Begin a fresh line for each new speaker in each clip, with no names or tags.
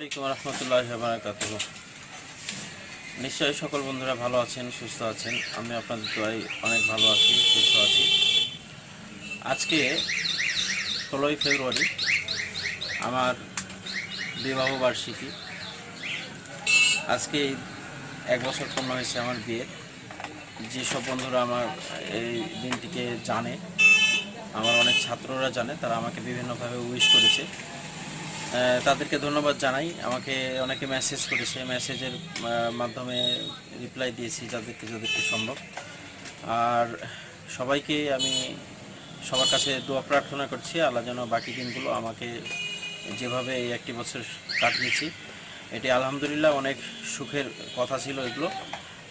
আলাইকুম রহমতুল্লাহ বারাকাত নিশ্চয়ই সকল বন্ধুরা ভালো আছেন, সুস্থ আছেন। আমি আপনাদের দোয়াই অনেক ভালো আছি, সুস্থ আছি। আজকে ষোলোই ফেব্রুয়ারি, আমার বিবাহ বার্ষিকী। আজকে এক বছর পূর্ণ হয়েছে আমার বিয়ে যেসব বন্ধুরা আমার এই দিনটিকে জানে, আমার অনেক ছাত্ররা জানে, তারা আমাকে বিভিন্নভাবে উইশ করেছে। তাদেরকে ধন্যবাদ জানাই। আমাকে অনেকে মেসেজ করেছে। মেসেজের মাধ্যমে রিপ্লাই দিয়েছি যাদেরকে যাদেরকে সম্ভব। আর সবাইকে আমি সবার কাছে দোয়া প্রার্থনা করছি। আল্লাহ যেন বাকি দিনগুলো আমাকে যেভাবে এই একটি বছর কাটিয়েছি, এটি আলহামদুলিল্লাহ অনেক সুখের কথা ছিল এগুলো।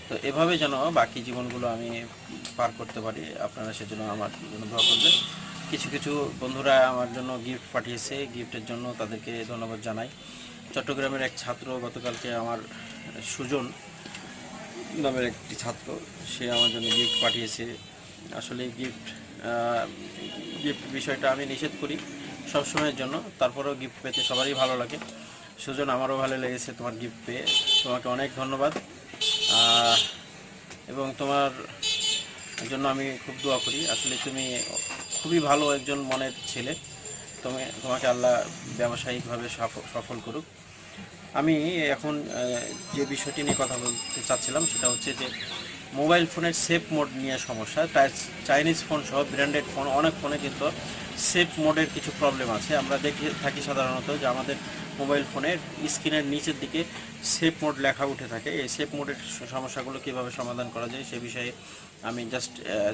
তো এভাবে যেন বাকি জীবনগুলো আমি পার করতে পারি। আপনারা সেজন্য আমার জন্য দোয়া করবেন। কিছু কিছু বন্ধুরা আমার জন্য গিফট পাঠিয়েছে গিফটের জন্য তাদেরকে ধন্যবাদ জানাই। চট্টগ্রামের এক ছাত্র গতকালকে আমার সুজন নামের একটি ছাত্র, সে আমার জন্য গিফট পাঠিয়েছে। আসলে গিফট গিফট বিষয়টা আমি নিষেধ করি সবসময়ের জন্য, তারপরেও গিফট পেতে সবারই ভালো লাগে। সুজন, আমারও ভালো লেগেছে তোমার গিফট পেয়ে। তোমাকে অনেক ধন্যবাদ। এবং তোমার জন্য আমি খুব দোয়া করি। আসলে তুমি খুবই ভালো একজন মনের ছেলে। তুমি, তোমাকে আল্লাহ ব্যবসায়িকভাবে সফ- সফল করুক। আমি এখন যে বিষয়টি নিয়ে কথা বলতে চাচ্ছিলাম সেটা হচ্ছে যে, মোবাইল ফোনের সেফ মোড নিয়ে সমস্যা। চাইনিজ ফোন সহ ব্র্যান্ডেড ফোন, অনেক ফোনে কিন্তু সেফ মোডের কিছু প্রবলেম আছে। আমরা দেখে থাকি সাধারণত যে আমাদের মোবাইল ফোনের স্ক্রিনের নিচের দিকে সেফ মোড লেখা উঠে থাকে। এই সেফ মোডের সমস্যাগুলো কীভাবে সমাধান করা যায় সে বিষয়ে আমি জাস্ট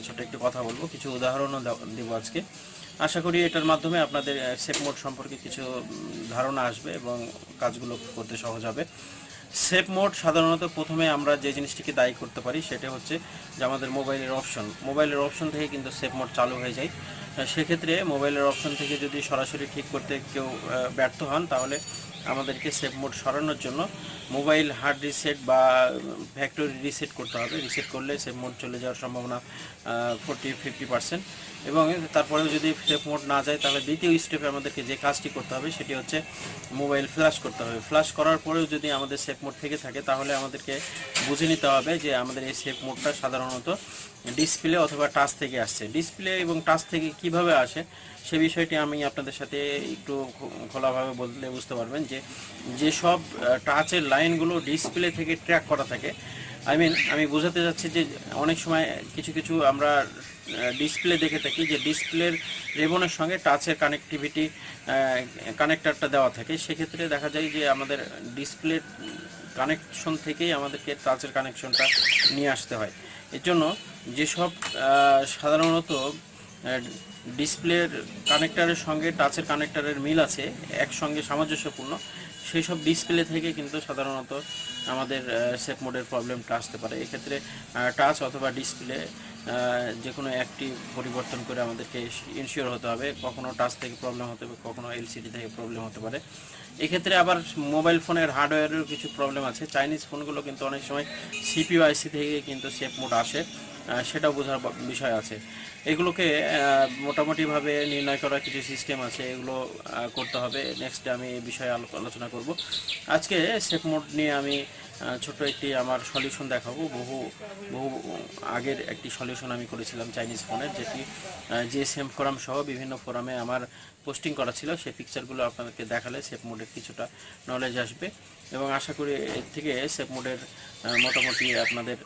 ছোট একটু কথা বলব। কিছু উদাহরণও দেব- আজকে। আশা করি এটার মাধ্যমে আপনাদের সেফ মোড সম্পর্কে কিছু ধারণা আসবে এবং কাজগুলো করতে সহজ হবে। সেফ মোড সাধারণত প্রথমে আমরা যে জিনিসটিকে দায়ী করতে পারি সেটা হচ্ছে যে আমাদের মোবাইলের অপশন। মোবাইলের অপশন থেকে কিন্তু সেফ মোড চালু হয়ে যায়। সেক্ষেত্রে মোবাইলের অপশন থেকে যদি সরাসরি ঠিক করতে কেউ ব্যর্থ হন, তাহলে আমাদেরকে সেফ মোড সরানোর জন্য মোবাইল হার্ড রিসেট বা ফ্যাক্টরি রিসেট করতে হবে। রিসেট করলে সেফ মোড চলে যাওয়ার সম্ভাবনা ফোরটি ফিফটি পার্সেন্ট এবং তারপরেও যদি সেফ মোড না যায় তাহলে দ্বিতীয় স্টেপে আমাদেরকে যে কাজটি করতে হবে সেটি হচ্ছে মোবাইল ফ্ল্যাশ করতে হবে। ফ্ল্যাশ করার পরেও যদি আমাদের সেফ মোড থেকে থাকে তাহলে আমাদেরকে বুঝে নিতে হবে যে আমাদের এই সেফ মোডটা সাধারণত ডিসপ্লে অথবা টাচ থেকে আসছে। ডিসপ্লে এবং টাচ থেকে কীভাবে আসে, সে বিষয়টি আমি আপনাদের সাথে একটু খোলাভাবে বললে বুঝতে পারবেন যে যেসব টাচের লাইনগুলো ডিসপ্লে থেকে ট্র্যাক করা থাকে। আই মিন আমি বোঝাতে যাচ্ছি যে, অনেক সময় কিছু কিছু আমরা ডিসপ্লে দেখে থাকি যে ডিসপ্লের রেবনের সঙ্গে টাচের কানেক্টিভিটি কানেক্টারটা দেওয়া থাকে। সেক্ষেত্রে দেখা যায় যে, আমাদের ডিসপ্লের কানেকশন থেকেই আমাদেরকে টাচের কানেকশনটা নিয়ে আসতে হয়। এর জন্য যেসব সাধারণত ডিসপ্লের কানেক্টারের সঙ্গে টাচের কানেক্টারের মিল আছে, একসঙ্গে সামঞ্জস্যপূর্ণ সেই সব ডিসপ্লে থেকে কিন্তু সাধারণত আমাদের সেফ মোডের প্রবলেমটা আসতে পারে। এক্ষেত্রে টাচ অথবা ডিসপ্লে যে কোনো একটি পরিবর্তন করে আমাদেরকে ইনশিওর হতে হবে। কখনো টাচ থেকে প্রবলেম হতে পারে, কখনো এলসিডি থেকে প্রবলেম হতে পারে। এক্ষেত্রে আবার মোবাইল ফোনের হার্ডওয়্যারেরও কিছু প্রবলেম আছে। চাইনিজ ফোনগুলো কিন্তু অনেক সময় সিপিইউ আইসি থেকে কিন্তু সেফ মোড আসে। সেটাও বোঝার বিষয় আছে। এগুলোকে মোটামুটিভাবে নির্ণয় করার কিছু সিস্টেম আছে, এগুলো করতে হবে। নেক্সট আমি এই বিষয়ে আলোচনা করব। আজকে সেফ মোড নিয়ে আমি ছোট্ট একটি আমার সলিউশন দেখাবো। বহু বহু আগের একটি সলিউশন আমি করেছিলাম চাইনিজ ফোনের যেটি জিএসএম ফোরাম সহ বিভিন্ন ফোরামে আমার পোস্টিং করা ছিল। সেই পিকচারগুলো আপনাদেরকে দেখালে সেফ মোডের কিছুটা নলেজ আসবে। এবং আশা করি এর থেকে সেফ মোডের মোটামুটি আপনাদের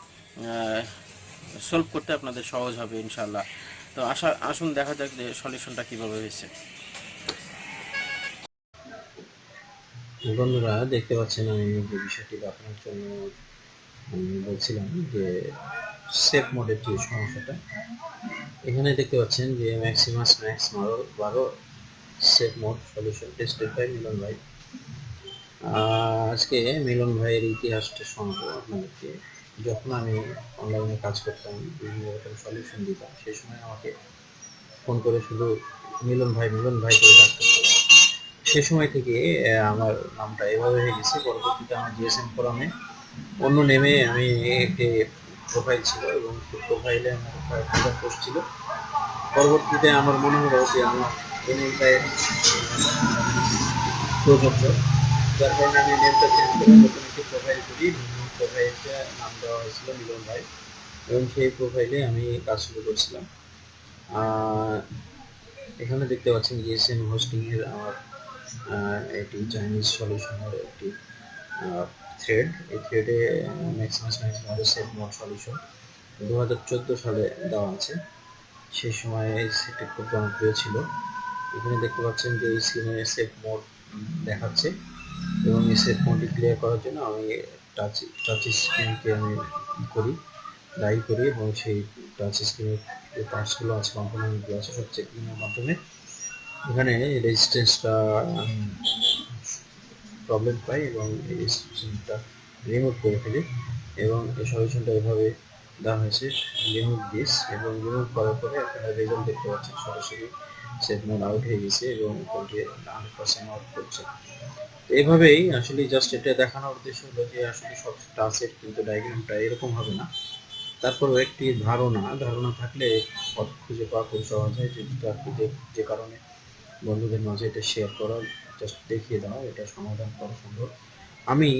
সলভ করতে আপনাদের সহজ হবে ইনশাল্লাহ তো আশা, আসুন, দেখা যাক যে সলিউশনটা কীভাবে হয়েছে।
বন্ধুরা, দেখতে পাচ্ছেন আমি যে বিষয়টি আপনার জন্য বলছিলাম যে সেফ মোডের যে সমস্যাটা, এখানে দেখতে পাচ্ছেন যে ম্যাক্সিমাস ম্যাক্স বারো বারো safe mode solution tested by Milan ভাই। আজকে মিলন ভাইয়ের ইতিহাসটা শোনাবো আপনাদেরকে। যখন আমি অনলাইনে কাজ করতাম, বিভিন্ন রকম সলিউশন দিতাম, সেই সময় আমাকে ফোন করে শুধু মিলন ভাই মিলন ভাই করে ডাকতে। সে সময় থেকে আমার নামটা এভাবে হয়ে গেছে। পরবর্তীতে আমার জিএসএম ফোরামে অন্য নেমে আমি একটি প্রোফাইল ছিল এবং প্রোফাইলে আমার কয়েক পোস্ট ছিল। পরবর্তীতে আমার মনে হলো যে আমার প্রায় প্রযোজ্য। যার কারণে আমি নেমটা চেঞ্জ করে নতুন একটি প্রোফাইল করি প্রোফাইলটা নাম দেওয়া হয়েছিল মিলন ভাই এবং সেই প্রোফাইলে আমি কাজ শুরু করছিলাম। এখানে দেখতে পাচ্ছেন জিএসএম হোস্টিং এর আমার এটি চাইনিজ সলিউশনের একটি থ্রেড এই থ্রেডে Maximus maximum set mode solution দু হাজার চোদ্দ সালে দেওয়া আছে। সেই সময় এই সেটটি খুব জনপ্রিয় ছিল। এখানে দেখতে পাচ্ছেন যে এই স্ক্রিনে সেট মোড দেখাচ্ছে এবং এই সেট মোডটি ক্লিয়ার করার জন্য আমি টাচ টাচ স্ক্রিনকে আমি করি ড্রাই করি এবং সেই টাচ স্ক্রিনের যে পার্টসগুলো আছে কম্পোনেন্টগুলো আছে, সব চেকিংয়ের মাধ্যমে এখানে রেজিস্ট্যান্সটা প্রবলেম পাই এবং এই রেজিস্ট্যান্সটা রিমুভ করে ফেলি এবং এই সলিউশনটা এভাবে দেওয়া হয়েছে রিমুভ দিস এবং রিমুভ করার পরে আপনারা রেজাল্ট দেখতে পাচ্ছেন সরাসরি মোড আউট হয়ে গেছে এবং কোনটি হান্ড্রেড পার্সেন্ট আউট করছে। তো এইভাবেই আসলে জাস্ট এটা দেখানোর উদ্দেশ্য হলো যে আসলে সব টাচের কিন্তু ডায়াগ্রামটা এরকম হবে না। তারপরও একটি ধারণা ধারণা থাকলে পথ খুঁজে পাওয়া খুব সহজ হয়। যে তার যে যে কারণে বন্ধুদের মাঝে এটা শেয়ার করা জাস্ট দেখিয়ে দেওয়া, এটা সমাধান করা সম্ভব। আমি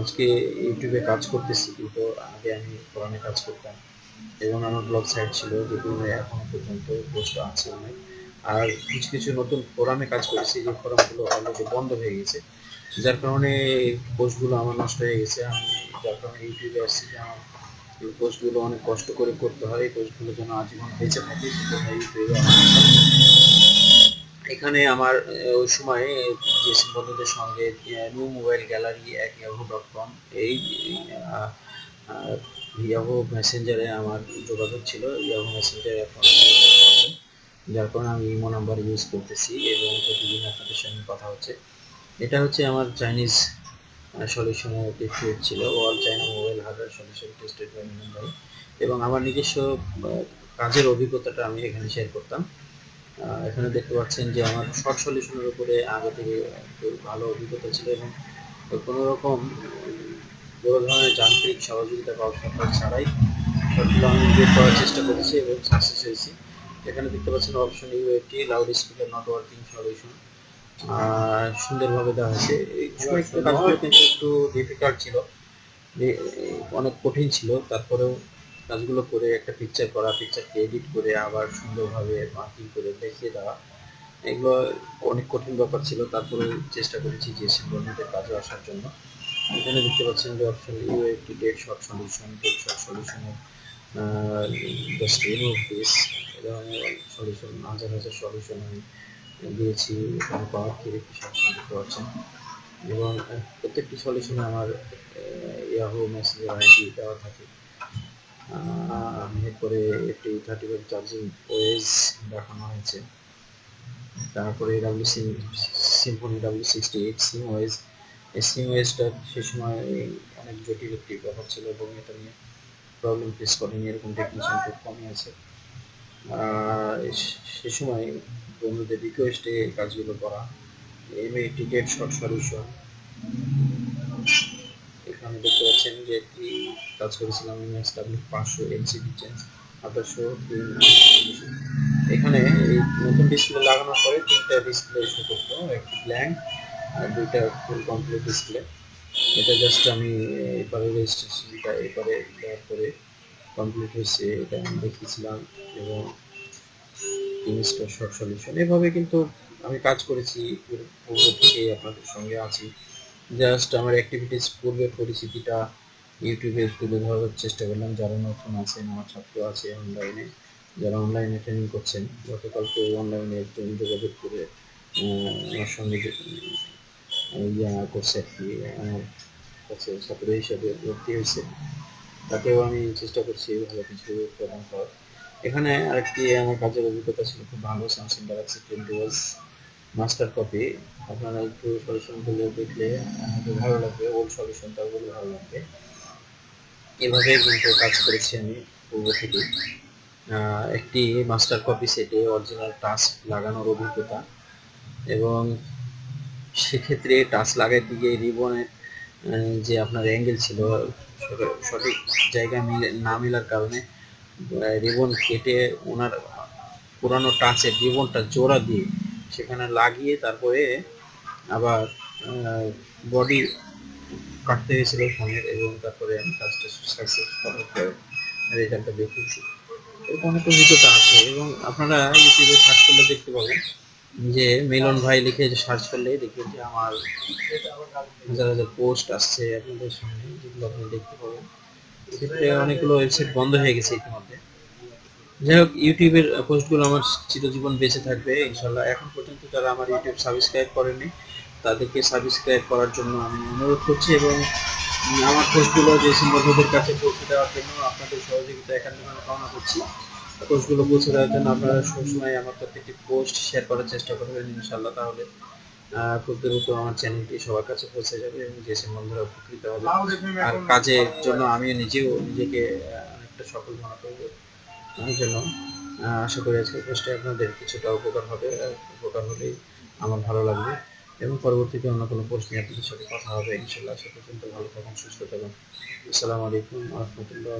আজকে ইউটিউবে কাজ করতেছি, কিন্তু আগে আমি ফোরামে কাজ করতাম এবং আমার ব্লগ সাইট ছিল, যেগুলো এখনও পর্যন্ত পোস্ট আছে অনেক। আর কিছু কিছু নতুন ফোরামে কাজ করেছি, যে ফোরামগুলো অলরেডি বন্ধ হয়ে গেছে, যার কারণে পোস্টগুলো আমার নষ্ট হয়ে গেছে। আমি যার কারণে ইউটিউবে আসছি যে আমার এই পোস্টগুলো অনেক কষ্ট করে করতে হয়, এই পোস্টগুলো যেন আজীবন বেঁচে থাকে, সেজন্য ইউটিউবে এখানে আমার ওই সময় যে বন্ধুদের সঙ্গে নিউ মোবাইল গ্যালারি এক ডট কম এই ইয়াহু মেসেঞ্জারে আমার যোগাযোগ ছিল। ইয়াহু মেসেঞ্জারে এখন যার কারণে আমি ইমো নাম্বার ইউজ করতেছি এবং প্রতিদিন আপনাদের সঙ্গে কথা হচ্ছে। এটা হচ্ছে আমার চাইনিজ সলিউশনের একটি ছিল। All China mobile hardware solution tested by এবং আমার নিজস্ব কাজের অভিজ্ঞতাটা আমি এখানে শেয়ার করতাম। এখানে দেখতে পাচ্ছেন যে আমার শর্ট সলিউশনের উপরে আগে থেকে একটু ভালো অভিজ্ঞতা ছিল এবং কোনো রকম বড় ধরনের যান্ত্রিক সহযোগিতা বা সরকার ছাড়াই শর্টগুলো আমি বের করার চেষ্টা করেছি এবং সাকসেস হয়েছি। এখানে দেখতে পাচ্ছেন অপশন ইউ একটি loud speaker not working solution আর সুন্দরভাবে দেওয়া হয়েছে। এই কাজগুলো কিন্তু একটু ডিফিকাল্ট ছিল। অনেক কঠিন ছিল। তারপরেও কাজগুলো করে একটা পিকচার করা পিকচারকে এডিট করে আবার সুন্দরভাবে মার্কিং করে দেখিয়ে দেওয়া। এগুলো অনেক কঠিন ব্যাপার ছিল, তারপরে চেষ্টা করেছি যে সিম্বলমেন্টের কাজে আসার জন্য। এখানে দেখতে পাচ্ছেন যে অপশন ইউ একটি dead short solution dead short সলিউশনের just remove this এ ধরনের সলিউশন হাজার হাজার সলিউশন আমি দিয়েছি, এখানে পাওয়ার কি একটি সলিউশন দেখতে পাচ্ছেন। এবং প্রত্যেকটি সলিউশনে আমার ইয়াহু মেসেজের আইডি দেওয়া থাকে। এরপরে একটি থার্টি ফাইভ চার্জিং ওয়েজ দেখানো হয়েছে। তারপরে W C Symphony W sixty eight SIM ways এই সিম ওয়েজটা সে সময় অনেক জটিল একটি ব্যাপার ছিল এবং এটা নিয়ে প্রবলেম ফেস করেনি, এরকম টেকনিশিয়ান খুব কমই আছে। সে- সময় বন্ধুদের রিকোয়েস্টে কাজগুলো করা। এমএ টিকেট শর্ট সলিউশন এখানে দেখতে পাচ্ছেন যে একটি কাজ করেছিলাম এমএস ডাব্লিউ পাঁচশো এলসিডি চেঞ্জ আঠারোশো তিন এখানে এই নতুন ডিসপ্লে লাগানোর পরে তিনটা ডিসপ্লে শো করতো একটি ব্ল্যাঙ্ক আর দুইটা ফুল কমপ্লিট ডিসপ্লে এটা জাস্ট আমি এবারে রেজিস্ট্রেশনটা এবারে দেওয়ার পরে কমপ্লিট হয়েছে, এটা আমি দেখেছিলাম এবং ইনস্টল শর্ট সলিউশন এভাবে কিন্তু আমি কাজ করেছি পূর্ব থেকে আপনাদের সঙ্গে আছি। জাস্ট আমার অ্যাক্টিভিটিস পূর্বের পরিচিতিটা ইউটিউবে তুলে ধরার চেষ্টা করলাম। যারা নতুন আছেন, আমার ছাত্র আছে অনলাইনে যারা অনলাইনে ট্রেনিং করছেন, গতকালকে অনলাইনে একজন যোগাযোগ করে আমার সঙ্গে ইয়া করছে আর কি, আমার কাছে ছাত্র হিসাবে ভর্তি হয়েছে। তাকেও আমি চেষ্টা করছি ভালো কিছু প্রদান করার। এখানে আরেকটি আমার কাজের অভিজ্ঞতা ছিল, খুব ভালো Samsung Galaxy twenty was master copy আপনারা একটু সলিউশনগুলো দেখলে ভালো লাগবে ওল্ড সলিউশনটাও বলে ভালো লাগবে। এভাবে কিন্তু কাজ করেছি আমি পূর্ব থেকে। একটি মাস্টার কপি সেটে অরিজিনাল টাচ লাগানোর অভিজ্ঞতা এবং সেক্ষেত্রে টাচ লাগাইতে গিয়ে রিবনের যে আপনার অ্যাঙ্গেল ছিল, সঠিক জায়গায় মিলে, না মেলার কারণে রিবন কেটে ওনার পুরানো টাচের রিবনটা জোড়া দিয়ে সেখানে লাগিয়ে তারপরে আবার বডি কাটতে হয়েছিল ফোনের এবং তারপরে আমি কাজটা সাকসেস করার রেজাল্টটা এরকম অনেক অভিজ্ঞতা আছে এবং আপনারা ইউটিউবে সার্চ করলে দেখতে পাবেন যে মিলন ভাই লিখে যে সার্চ করলে দেখবেন যে আমার হাজার হাজার পোস্ট আসছে আপনাদের সামনে, যেগুলো আপনি দেখতে পাবেন। এক্ষেত্রে অনেকগুলো ওয়েবসাইট বন্ধ হয়ে গেছে ইতিমধ্যে। যাই হোক ইউটিউবের পোস্টগুলো আমার চিরজীবন বেঁচে থাকবে, ইনশাল্লাহ। এখন পর্যন্ত যারা আমার ইউটিউব সাবস্ক্রাইব করেনি তাদেরকে সাবস্ক্রাইব করার জন্য আমি অনুরোধ করছি এবং আমার পোস্টগুলো যে বন্ধুদের কাছে পৌঁছে দেওয়ার জন্য আপনাদের সহযোগিতা আমি কামনা করছি। পোস্টগুলো পৌঁছে দেওয়ার জন্য আপনারা সবসময় আমার প্রত্যেকটি পোস্ট শেয়ার করার চেষ্টা করবেন, ইনশাল্লাহ, তাহলে খুব দ্রুত আমার চ্যানেলটি সবার কাছে পৌঁছে যাবে এবং যে বন্ধুরা উপকৃত হবে। আর কাজের জন্য আমিও নিজেও নিজেকে অনেকটা সফল মনে করব। জন্য। আশা করি আজকের পোস্টে আপনাদের কিছুটা উপকার হবে। উপকার হলেই আমার ভালো লাগবে। এবং পরবর্তীতে অন্য কোনো পোস্ট নিয়ে আপনাদের সাথে কথা হবে। ইনশাল্লাহ সে পর্যন্ত ভালো থাকুন, সুস্থ থাকুন। আসসালামু আলাইকুম রহমতুল্লাহ